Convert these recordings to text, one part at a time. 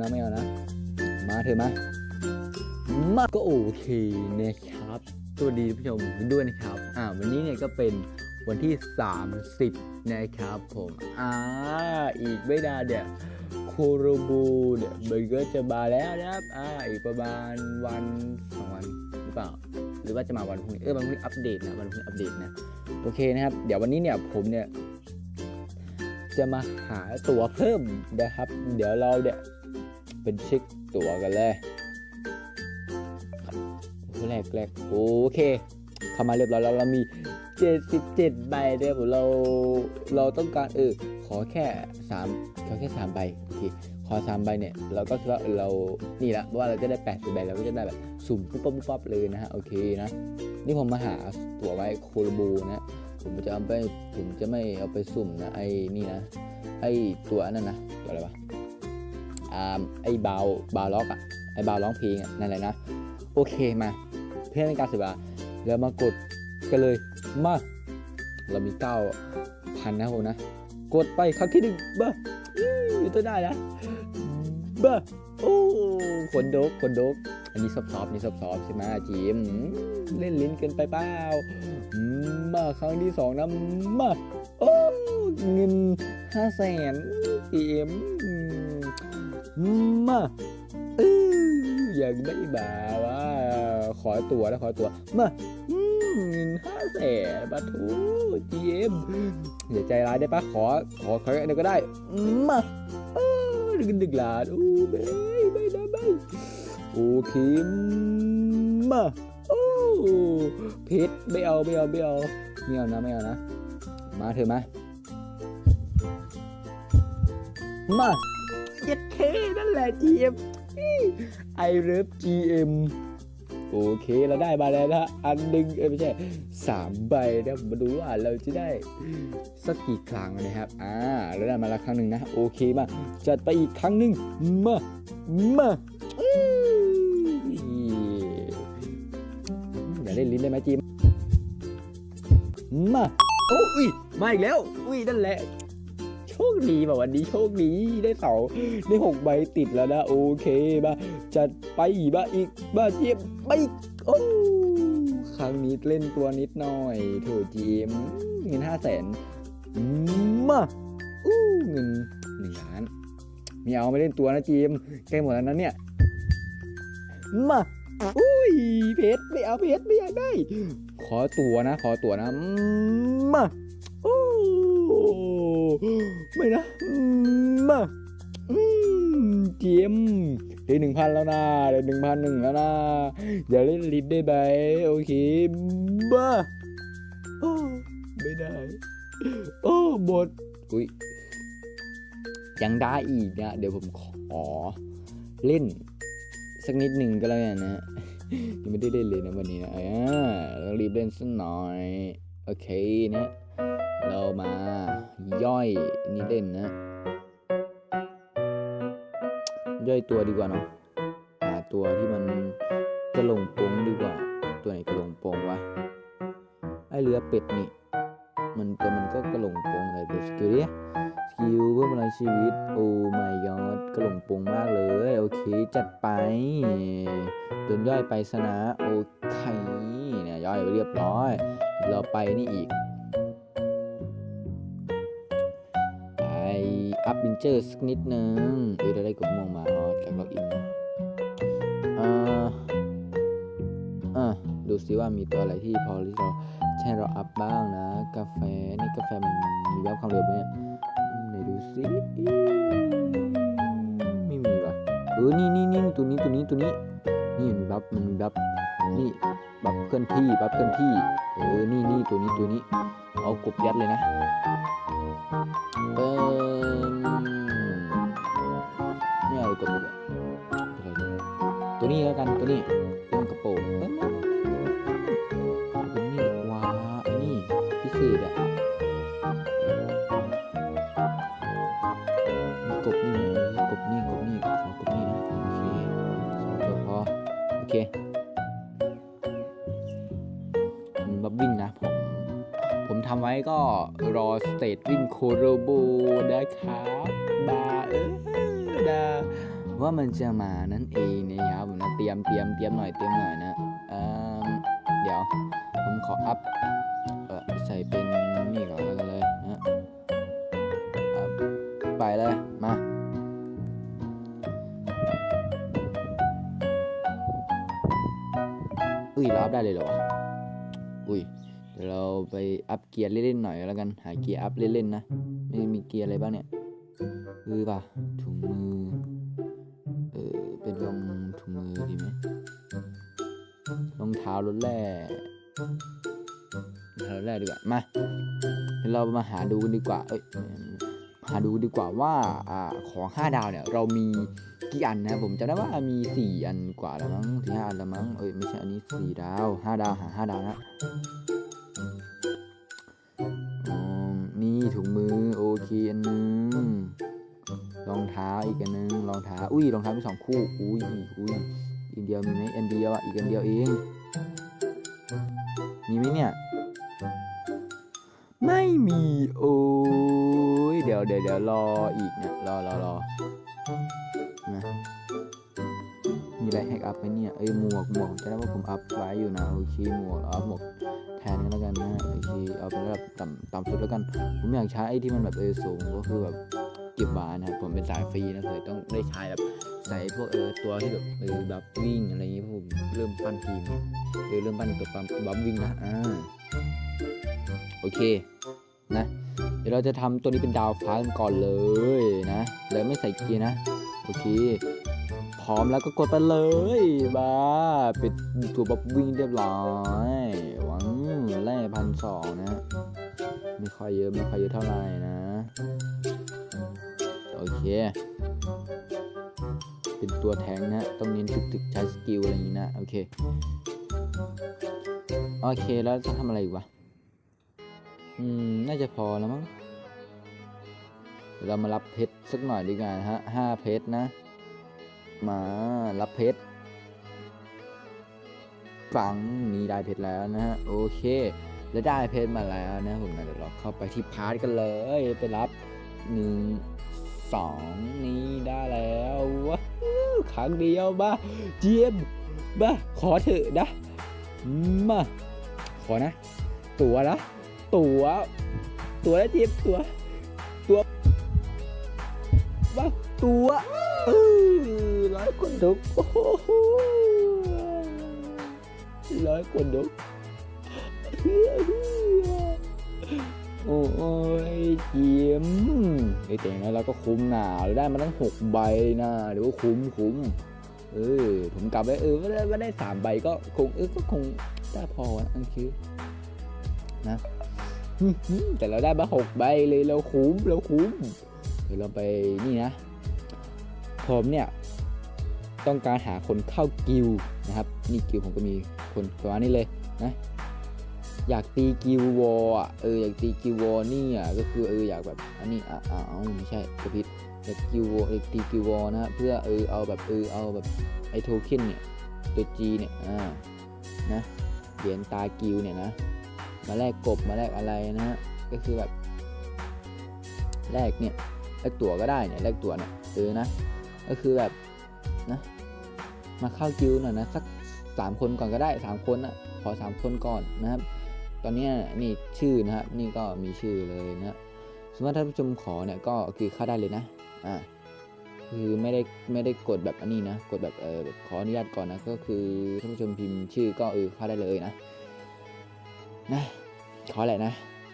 นะไม่เอานะ มาเถอะมามาก็โอเคนะครับสวัสดีผู้ชมด้วยนะครับ อ่า วันนี้เนี่ยก็เป็นวันที่ 30 นะครับผม อ่า อีกไม่นานเนี่ยโคโรบูเนี่ยมันก็จะมาแล้วนะครับ อ่า อีกประมาณวันสองวันหรือเปล่า หรือว่าจะมาวันพรุ่งนี้ เออ วันพรุ่งนี้อัปเดตนะ วันพรุ่งนี้อัปเดตนะ โอเคนะครับ เดี๋ยววันนี้เนี่ยผมเนี่ยจะมาหาตั๋วเพิ่มนะครับ เดี๋ยวเราเนี่ย เป็นเช็คตั๋วกันเลยโอ้แรกแรกโอเคเข้ามาเรียบร้อยแล้วเรามี 77 ใบเดียวเราเราต้องการเออขอแค่3ขอแค่3ใบโอเคขอ3ใบเนี่ยเราก็คิดว่าเออเรานี่ละว่าเราจะได้80ใบเราก็จะได้แบบสุ่มปุ๊บปั๊บปุ๊บปั๊บเลยนะฮะโอเคนะนี่ผมมาหาตั๋วไว้โคลบูนะผมจะเอาไปผมจะไม่เอาไปสุ่มนะไอ้นี่นะไอ้ตัวนั่นนะตัวอะไรวะ อ่าไอ้บาวบาวล็อกอะไอ้บาวร้องเพลงนั่นแหละนะ โอเคมาเพื่อเป็นการเสียเวลาแล้วมากดกันเลยมาเรามี9,000นะผมนะ กดไปครั้งที่หนึ่งบ้าอยู่ตัวได้นะบ้าโอ้ขนโดกขนโดกอันนี้ซอฟๆนี่ซอฟๆใช่ไหมจีมเล่นลิ้นเกินไปเปล่ามาครั้งที่สองนะมาโอ้เงินห้าแสนจีม มาเอออยางไม่บาว่าขอตัวนะขอตัวมาอืมเงินห้าแสนปะทูจีมอย่าใจร้ายได้ปะขอ ขอขอเดี๋ยวก็ได้ มาเออดึงดึกหลานโอ้ไม่ไม่นะไม่โอเคมาโอ้เพชรไม่เอาไม่เอาไม่เอาไม่เอานะไม่เอานะ มาเถอะมา มา เจ็ดเคนั่นแหละ GM ไอเลิฟ GM โอเคเราได้มาแล้วนะอันหนึ่งเอ้ไม่ใช่สามใบนะมาดูว่าเราจะได้สักกี่ครั้งนะครับอ่าเราได้มาแล้วครั้งหนึ่งนะโอเคมาจัดไปอีกครั้งหนึ่งมามาอื้ออย่าเล่นลิ้นได้ไหมจิมมาโอ้ยมาอีกแล้วอุ้ยนั่นแหละ โชคดีแบบวันนี้โชคดีได้เสาได้หกใบติดแล้วนะ โอเคมาจัดไปบ้าอีกบ้าเจียมไปอีกโอ้ครั้งนี้เล่นตัวนิดหน่อยโถจีมเงินห้าแสนมาอู้เงินหนึ่งล้านม่เอาไม่เล่นตัวนะจีมใกล้หมดแล้วนะเนี่ยมาอุ้ยเพชรไม่เอาเพชรไม่อยากได้ ขอตัวนะ ขอตัวนะมา ไม่นะมาอืมเจียมได้หนึ่งพันแล้วนะได้หนึ่งพันหนึ่งแล้วนะอย่าเล่นลิฟได้ไหมโอเคบ้าโอ้ไม่ได้ โอ้หมดอุ้ยยังได้อีกนะเดี๋ยวผมขอเล่น สักนิดหนึ่งก็แล้วกันนะยังไม่ได้เล่นเลยนะวันนี้นะอ่ารีบเล่นสักหน่อย โอเคนะ เรามาย่อยนี่เล่นนะ ย่อยตัวดีกว่าเนาะหาตัวที่มันกระหลงปงดีกว่า ตัวไหนกระหลงปงวะไอเรือเป็ดนี่ มันแต่มันก็กระหลงปงอะไรเดี๋ยวสกิลดิสกิลเพิ่มพลังชีวิต โอ้ my god กระหลงปงมากเลย โอเค จัดไปโดนย่อยไปซะนะ โอเคเนี่ยย่อยไปเรียบร้อย เราไปนี่อีก อัพบินเจอร์สักนิดนึงเอ้ยเราได้กลุ่มมองมาอ๋อจากล็อกอินนะอ่าอะดูซิว่ามีตัวอะไรที่พอที่เราใช่เราอัพบ้างนะ กาแฟนี่กาแฟมันมีแบบความเร็วไหมเนี่ยไหนดูซิไม่มีว่ะเออนี่นี่นี่ตัวนี้ตัวนี้ตัวนี้นี่มันมีบัฟมันมีบัฟนี่บัฟเคลื่อนที่บัฟเคลื่อนที่เออนี่นี่ตัวนี้ตัวนี้ เอากบยัดเลยนะ ตัวนี้แล้วกันตัวนี้เป็นกระโปรงเอ้ยไม่ไม่ไม่ไม่เอาตัวนี้ว้าไอ้นี่พิเศษอะมีกบนี่ไงกบนี่กบนี่ขอกบนี่นะโอเคสองตัวพอโอเคบับบิ้งนะผมผมทำไว้ก็รอสเตตวิ่งโคโรโบนะครับบาเออดา ว่ามันจะมานั่นเองนะครับผมนะเตรียมเตรียมเตรียมหน่อยเตรียมหน่อยนะเอิ่มเดี๋ยวผมขออัพเออใส่เป็นนี่ก่อนแล้วกันเลยนะอัพไปเลยมาอุ้ยเราอัพได้เลยเหรอวะอุ้ยเดี๋ยวเราไปอัพเกียร์เล่นๆหน่อยแล้วกันหาเกียร์อัพเล่นๆนะไม่มีเกียร์อะไรบ้างเนี่ยคือป่ะถุงมือ ออเป็นรองถุงมือดีไหมรองเท้ารถแร่รองเท้ารถแร่ดีกว่ามาเดี๋ยวเรามาหาดูกันดีกว่า เอ้ยหาดูดีกว่าว่าอ่าของห้าดาวเนี่ย เรามีกี่อันนะผมจำได้ว่ามีสี่อันกว่าแล้วมั้งสี่ห้าอันแล้วมั้งเอ้ยไม่ใช่อันนี้สี่ดาวห้าดาวหาห้าดาวนะอ๋อนี่ถุงมือโอเคอันหนึง รองเท้าอีกอันนึงรองเท้าอุ้ยรองเท้ามีสองคู่อุ้ยอุ้ยอีกเดียวมีไหมอันเดียวอะอีกอันเดียวเองมีไหมเนี่ยไม่มีโอ้ยเดี๋ยวเดี๋ยวเดี๋ยวรออีกเนี่ยรอรอรอนะมีอะไรให้อัพไหมเนี่ยเอ้ยหมวกหมวกจะได้ว่าผมอัพไว้อยู่นะโอเคหมวกเอาหมวกแทนกันแล้วกันนะโอเคเอาเป็นระดับต่ำต่ำสุดแล้วกัน ผมอยากใช้ไอ้ที่มันแบบเออสูงก็คือแบบ เก็บไว้นะครับผมเป็นสายฟรีนะเคยต้องได้ใช้แบบใส่พวกเออตัวที่แบบเออแบบวิ่งอะไรอย่างงี้พราะผมเริ่มปั้นทีมเออเริ่มปั้นตัวปั๊มบัมวิ่งนะอ่าโอเคนะ เดี๋ยวเราจะทำตัวนี้เป็นดาวฟ้ากันก่อนเลยนะแล้วไม่ใส่เกียร์นะโอเคพร้อมแล้วก็กดไปเลยบ้าปิดตัวบับวิ่งเรียบร้อยหวังแร่พันสองนะไม่ค่อยเยอะไม่ค่อยเยอะเท่าไหร่นะ โอเค เป็นตัวแทงนะ ต้องเน้นถึกๆใช้สกิลอะไรอย่างนี้นะ โอเค โอเค แล้วจะทำอะไรอีกวะ อืม น่าจะพอแล้วมั้ง เรามารับเพชรสักหน่อยดีกว่าฮะห้าเพชรนะ มารับเพชรฝังนี่ได้เพชรแล้วนะฮะ โอเค แล้วได้เพชรมาแล้วนะผมนะเดี๋ยวเราเข้าไปที่พาร์ทกันเลย ไปรับหนึ่ง สองนี่ได้แล้วว้าครั้งเดียวบ้าเจียมบ้าขอเถอะนะ มาขอนะ ตัวนะ ตัว ตัวนะเจียมตัว ตัวบ้าตัวเออร้อยคนดุกโอ้โหร้อยคนดุก โอ้ยเจียมไอ้แต่งแล้วเราก็คุ้มหนาเราได้มาตั้งหกใบนะเดี๋ยวก็คุ้มคุ้มเออผมกลับไปเออไม่ได้ไม่ได้สามใบก็คงเออก็คงได้พอนะอันคือนะแต่เราได้มาหกใบเลยเราคุ้มเราคุ้มเดี๋ยวเราไปนี่นะผมเนี่ยต้องการหาคนเข้ากิลด์นะครับ นี่กิลด์ผมก็มีคนประมาณนี้เลยนะ อยากตีกิววออะเอออยากตีกิววอนี่อะก็คือเอออยากแบบอันนี้อะอะเอไม่ใช่กระพริบอยากกิววออยากตีกิววอนะเพื่อเออเอาแบบเออเอาแบบไอโทเค็นเนี่ยตัว G เนี่ยอ่านะเหรียญตากิวเนี่ยนะ มาแลกกบมาแลกอะไรนะฮะก็คือแบบแลกเนี่ยแลกตั๋วก็ได้เนี่ยแลกตั๋วเนี่ยเออนะ ก็คือแบบนะมาเข้ากิวหน่อยนะสักสามคนก่อนก็ได้สามคนอะขอสามคนก่อนนะครับ ตอนนี้นี่ชื่อนะครับ นี่ก็มีชื่อเลยนะสมมติถ้าท่านผู้ชมขอเนี่ยก็คือเข้าได้เลยนะ อ่าคือไม่ได้ไม่ได้กดแบบอันนี้นะ กดแบบเออขออนุญาตก่อนนะก็คือท่านผู้ชมพิมพ์ชื่อก็เออเข้าได้เลยนะ นะขอแหละนะ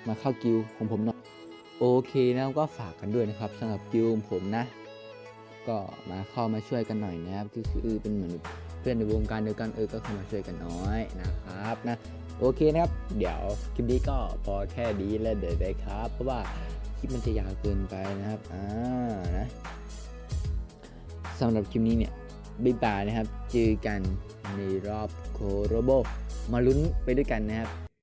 มาเข้ากิวของผมหน่อยโอเคนะก็ฝากกันด้วยนะครับสำหรับกิวของผมนะ ก็มาเข้ามาช่วยกันหน่อยนะครับคือคือเป็นเหมือน พื่อนในวงการเดียวกันเออก็เข้ามาช่วยกันน้อยนะครับนะโอเคนะครับ เดี๋ยวคลิปนี้ก็พอแค่นี้แล้วเดี๋ยวได้ครับ เพราะว่าคลิปมันจะยาวเกินไปนะครับอ่านะสำหรับคลิปนี้เนี่ยบ๊ายบายนะครับ เจอกันในรอบโคโรโบ มาลุ้นไปด้วยกันนะครับ